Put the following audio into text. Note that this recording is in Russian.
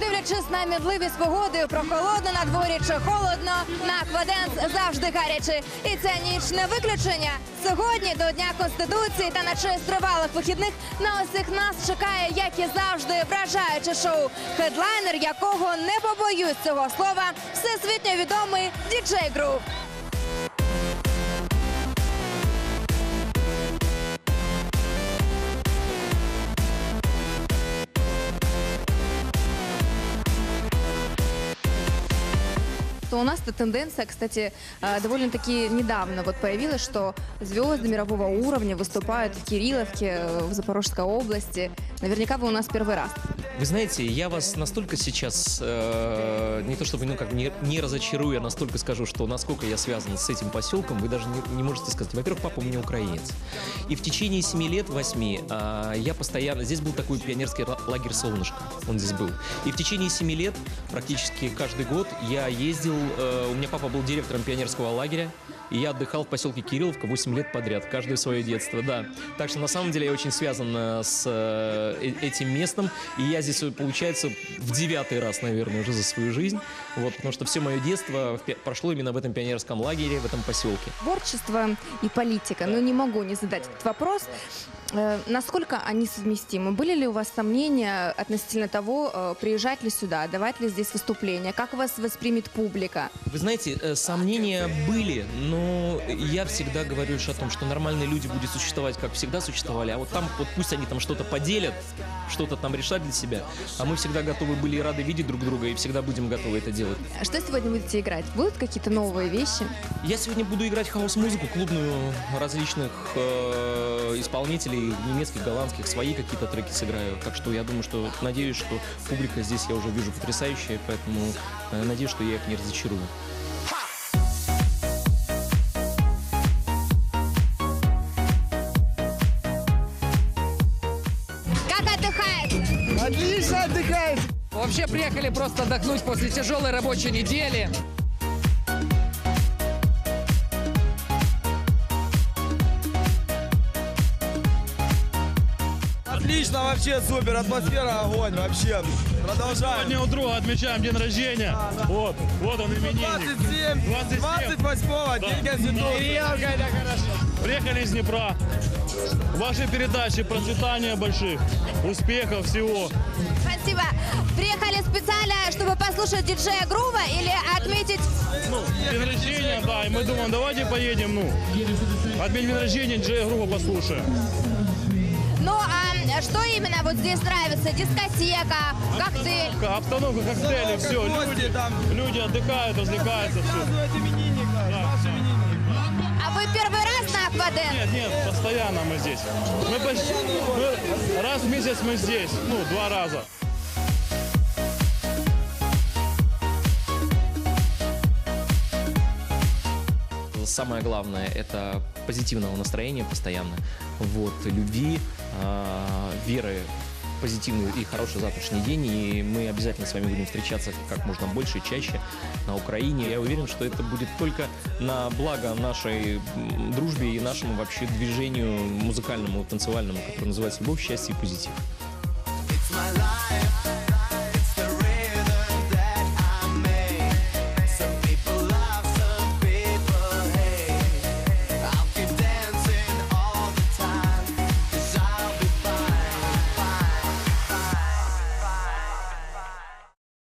дивлячись на мідливість погоди, прохолодно на дворі чи холодно, на Кваденс завжди гаряче. І ця ніч не виключення. Сьогодні до Дня Конституції та на честь тривалих вихідних на усіх нас чекає, як і завжди, вражаюче шоу, хедлайнер якого не побоюсь цього слова, всесвітньо відомий діджей груп. То у нас эта тенденция, кстати, э, довольно-таки недавно вот появилась, что звезды мирового уровня выступают в Кирилловке, э, в Запорожской области. Наверняка вы у нас первый раз. Вы знаете, я вас настолько сейчас, э, не то чтобы ну, как не, не разочарую, я настолько скажу, что насколько я связан с этим поселком, вы даже не, не можете сказать. Во-первых, папа у меня украинец. И в течение 7 лет, 8, э, я постоянно... Здесь был такой пионерский ла- лагерь «Солнышко», он здесь был. И в течение 7 лет, практически каждый год, я ездил... э, у меня папа был директором пионерского лагеря, и я отдыхал в поселке Кирилловка 8 лет подряд, каждое свое детство, да. Так что на самом деле я очень связан э, с э, э- этим местом, и я здесь, э, получается, в девятый раз, наверное, уже за свою жизнь, вот, потому что все мое детство прошло именно в этом пионерском лагере, в этом поселке. Творчество и политика. Ну, не могу не задать этот вопрос. Э, Насколько они совместимы? Были ли у вас сомнения относительно того, э, приезжать ли сюда, давать ли здесь выступления, как вас воспримет публика? Вы знаете, э, сомнения были, но я всегда говорю лишь о том, что нормальные люди будут существовать, как всегда существовали, а вот там, вот пусть они там что-то поделят, что-то там решать для себя, а мы всегда готовы были и рады видеть друг друга, и всегда будем готовы это делать. А Что сегодня будете играть? Будут какие-то новые вещи? Я сегодня буду играть хаос-музыку клубную различных э, исполнителей, немецких, голландских, свои какие-то треки сыграю. Так что я думаю, что надеюсь, что публика здесь я уже вижу потрясающая, поэтому э, надеюсь, что я их не разочарую. Как отдыхает? Отлично отдыхает. Вообще приехали просто отдохнуть после тяжелой рабочей недели. Отлично, вообще супер, атмосфера огонь, вообще. Продолжаем. Сегодня у друга отмечаем день рождения. Вот, вот он именинник. 27, 27. 28 день Конституции. Приехали из Днепра. Ваши передачи процветания больших, успехов всего. Спасибо. Приехали специально, чтобы послушать диджея Грува или отметить... Ну, день рождения, да, и мы думаем, давайте поедем, ну, отметим день рождения, Джея группу послушаем. Ну, а что именно вот здесь нравится? Дискотека, коктейль? Обстановка, обстановка, коктейли, все, Гости люди, там. люди отдыхают, развлекаются, все. Именинника, наш именинник. А вы первый раз на Акваден? Нет, нет, постоянно мы здесь. Мы почти, мы- раз в месяц мы здесь, ну, два раза. Самое главное – это позитивного настроения постоянно, вот, любви, а, веры позитивный и хороший завтрашний день, и мы обязательно с вами будем встречаться как можно больше и чаще на Украине. Я уверен, что это будет только на благо нашей дружбе и нашему вообще движению музыкальному, танцевальному, которое называется «Любовь, счастье и позитив». It's my life.